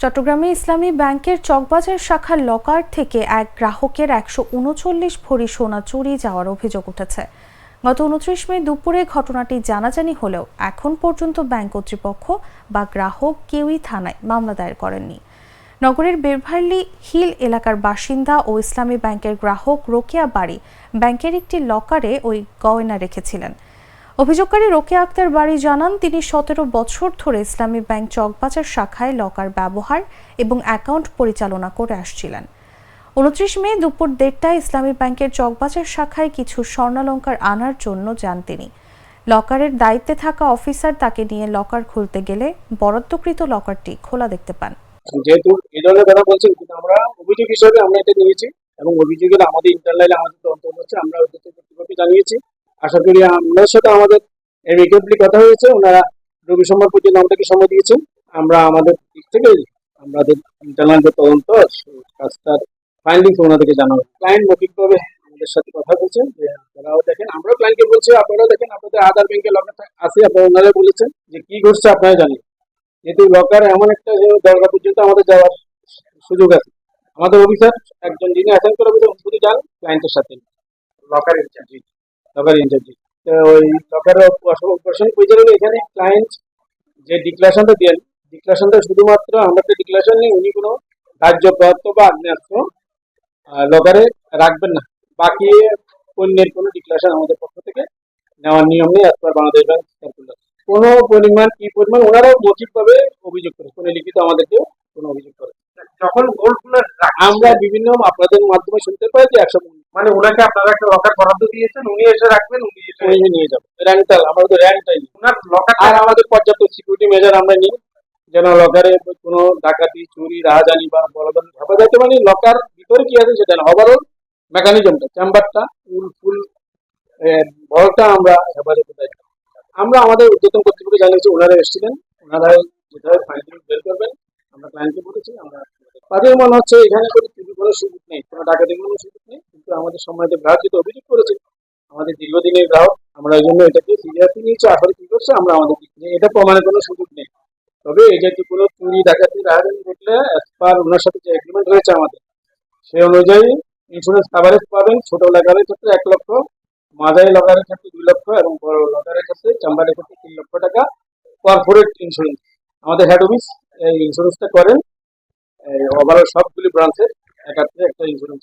চট্টগ্রামে ইসলামী ব্যাংকের চকবাজার শাখার লকার থেকে এক গ্রাহকের একশো উনচল্লিশ ভরি সোনা চুরি যাওয়ার অভিযোগ উঠেছে। গত উনত্রিশ মে দুপুরে ঘটনাটি জানাজানি হলেও এখন পর্যন্ত ব্যাংক কর্তৃপক্ষ বা গ্রাহক কেউই থানায় মামলা দায়ের করেননি। নগরের বেরভাল্লি হিল এলাকার বাসিন্দা ও ইসলামী ব্যাংকের গ্রাহক রোকেয়া বাড়ি ব্যাংকের একটি লকারে ওই গয়না রেখেছিলেন। অভিযোগকারী রোকেয়া আক্তার বাড়ি জানান, তিনি সতেরো বছর ধরে ইসলামী ব্যাংক চকবাজার শাখায় লকার ব্যবহার এবং অ্যাকাউন্ট পরিচালনা করে আসছিলেন। উনত্রিশ মে দুপুর দেড়টায় ইসলামী ব্যাংকের চকবাজার শাখায় কিছু স্বর্ণালঙ্কার আনার জন্য যান তিনি। লকারের দায়িত্বে থাকা অফিসার তাকে নিয়ে লকার খুলতে গেলে বরাদ্দকৃত লকারটি খোলা দেখতে পান। যেহেতু এই ধরনের কথা বলছেন, কিন্তু আমরা অভিযোগ হিসেবে আমরা এটা নিয়েছি এবং অভিযোগের আমাদের ইন্টারনাল আমাদের তদন্ত হচ্ছে, আমরা ওদের কর্তৃপক্ষকে জানিয়েছি। আশা করি আমাদের সাথে আমাদের এমিকেবলি কথা হয়েছে। ওনারা রবি সোমবার পর্যন্ত আমাদেরকে সময় দিয়েছেন। আমরা আমাদের দিক থেকে আমাদের ইন্টারনাল যে তদন্ত কাজটার ফাইন্ডিংস ওনাদেরকে জানাব। ক্লায়েন্ট মৌখিকভাবে আমাদের সাথে কথা বলছেন যে আপনারাও দেখেন আমরাও ক্লায়েন্টকে বলছি আপনারাও দেখেন আপনাদের আধার ব্যাংকে লকার আছে আপনারা ওনারা বলেছেন যে কি ঘটছে আপনারা জানেন। যেহেতু লকার এমন একটা যে দরগা পর্যন্ত আমাদের যাওয়ার সুযোগ আছে। আমাদের অফিসার একজন যিনি অ্যাটেন্ড করে অফিসার শুধু যান ক্লায়েন্টের সাথে। লকার ইনচার্জ লকার ইনচার্জ তো ওই লকার অপারেশন পরিচালক এখানে ক্লায়েন্ট যে ডিক্লারেশনটা দেন ডিক্লারেশনটা শুধুমাত্র আমরা একটা ডিক্লারেশন নেই উনি কোনো কার্যপত্র বা আগ্নেয়াস্ত্র লকারে রাখবেন না। বাকি পণ্যের কোনো ডিক্লারেশন আমাদের পক্ষ থেকে নেওয়ার নিয়ম নেই পার বাংলাদেশ ব্যাংক সার্কুলার কোনো পরিমাণ কি পরিমাণ ওনারাও মৌখিকভাবে অভিযোগ করে কোনো লিখিত আমাদেরকে কোনো অভিযোগ করে যখন গোল্ড আমরা বিভিন্ন আপনাদের মাধ্যমে শুনতে পাই যে একশো মানে ওনাকে আপনারা একটা লকার বরাদ্দ দিয়েছেন উনি এসে রাখবেন উনি এসে নিয়ে যাব র্যাঙ্কটাল আমরা তো র্যাঙ্কটাই ওনার লকার আর আমাদের পর্যাপ্ত সিকিউরিটি মেজার আমরা নিই যেন লকারে কোনো ডাকাতি চুরি রাহাজানি বা বলবান হেফাজতে মানে লকার ভিতরে কি আছে সেটা না। ওভারঅল মেকানিজমটা চেম্বারটা ফুল ফুল ভলটা আমরা হেফাজতে দায়িত্ব আমরা আমাদের উদ্যোতন কর্তৃপক্ষ জানিয়েছি ওনারা এসেছিলেন। ওনারা যেভাবে ফাইন্ডিং বের করবেন। আমরা ক্লায়েন্টকে বলেছি আমরা তাদের মনে হচ্ছে এখানে কোনো চুরি করার সুযোগ নেই। কোনো ডাকাতি কোনো সুযোগ আমাদের সম্মানিত গ্রাহক যেটা অভিযোগ করেছে, আমাদের দীর্ঘদিনের গ্রাহক আমরা এই জন্য এটাকে সিরিয়াসলি নিয়েছি আসলে কি করছে আমরা আমাদের এটা প্রমাণের কোনো সুযোগ নেই। তবে এই যে কোনো চুরি, ডাকাতি, রাহাজানি ঘটলে পার ওনার সাথে যে এগ্রিমেন্ট হয়েছে আমাদের সেই অনুযায়ী ইন্স্যুরেন্স কাভারেজ পাবেন ছোট লাগারের ক্ষেত্রে এক লক্ষ, মাঝারি লগারের ক্ষেত্রে দুই লক্ষ এবং বড় লগারের ক্ষেত্রে চাম্বারের ক্ষেত্রে তিন লক্ষ টাকা কর্পোরেট ইন্স্যুরেন্স আমাদের হেড অফিস এই ইন্স্যুরেন্সটা করেন ওভারঅল সবগুলি ব্রাঞ্চের একাত্রে একটা ইন্স্যুরেন্স